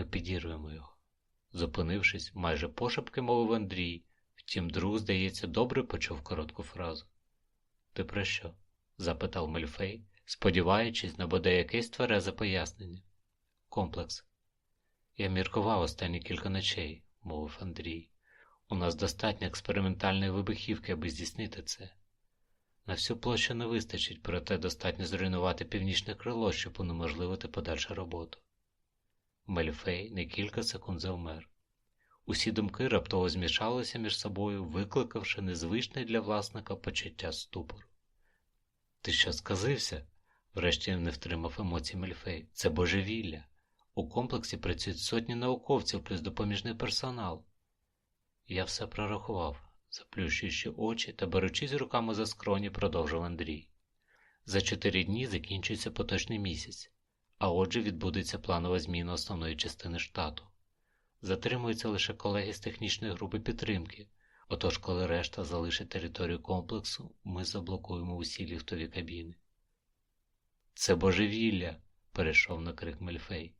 Ми підірвемо його. Зупинившись, майже пошепки мовив Андрій, втім, друг, здається, добре почув коротку фразу. Ти про що? запитав Мельфей, сподіваючись на бодай якесь тверезе пояснення. Комплекс. Я міркував останні кілька ночей, мовив Андрій. У нас достатньо експериментальної вибухівки, аби здійснити це. На всю площу не вистачить, проте достатньо зруйнувати північне крило, щоб унеможливити подальшу роботу. Мельфей на кілька секунд завмер. Усі думки раптово змішалися між собою, викликавши незвичне для власника почуття ступору. Ти що сказився? врешті не втримав емоцій Мельфей. Це божевілля. У комплексі працюють сотні науковців плюс допоміжний персонал. Я все прорахував, заплющуючи очі та беручись руками за скроні, продовжив Андрій. За чотири дні закінчується поточний місяць, а отже відбудеться планова зміна основної частини штату. Затримуються лише колеги з технічної групи підтримки, отож, коли решта залишить територію комплексу, ми заблокуємо усі ліфтові кабіни. Це божевілля, перейшов на крик Мельфей.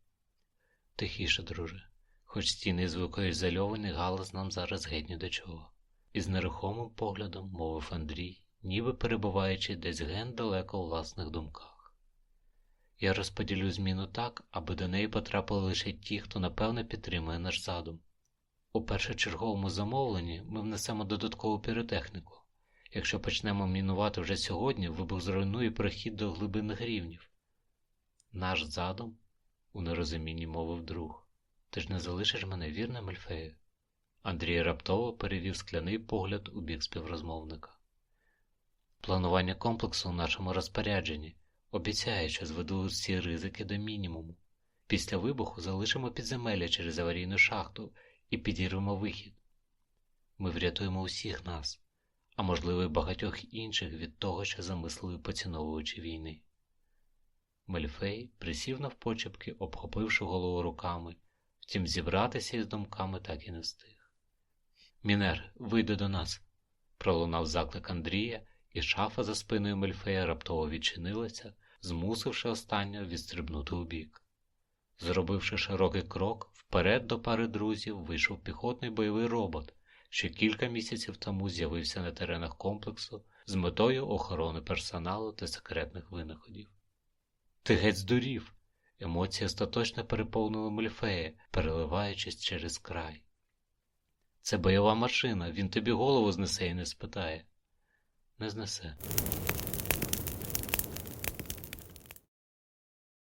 Тихіше, друже, хоч стіни звукоізольовані, галас нам зараз геть ні до чого. Із нерухомим поглядом мовив Андрій, ніби перебуваючи десь ген далеко у власних думках. Я розподілю зміну так, аби до неї потрапили лише ті, хто напевне підтримує наш задум. У першочерговому замовленні ми внесемо додаткову піротехніку. Якщо почнемо мінувати вже сьогодні, вибух зруйнує прохід до глибинних рівнів. Наш задум, у нерозумінні мовив друг, ти ж не залишиш мене вірним, Ельфею? Андрій раптово перевів скляний погляд у бік співрозмовника. Планування комплексу у нашому розпорядженні обіцяє, що зведу всі ризики до мінімуму. Після вибуху залишимо підземелля через аварійну шахту і підірвемо вихід. Ми врятуємо усіх нас, а можливо, й багатьох інших від того, що замислили поціновувачі війни. Мельфей присів навпочепки, обхопивши голову руками, втім зібратися із думками так і не встиг. Мінер, вийди до нас, пролунав заклик Андрія, і шафа за спиною Мельфея раптово відчинилася, змусивши останнього відстрибнути убік. Зробивши широкий крок, вперед до пари друзів вийшов піхотний бойовий робот, що кілька місяців тому з'явився на теренах комплексу з метою охорони персоналу та секретних винаходів. Ти геть здурів. Емоції остаточно переповнили Мельфея, переливаючись через край. Це бойова машина, він тобі голову знесе і не спитає. Не знесе.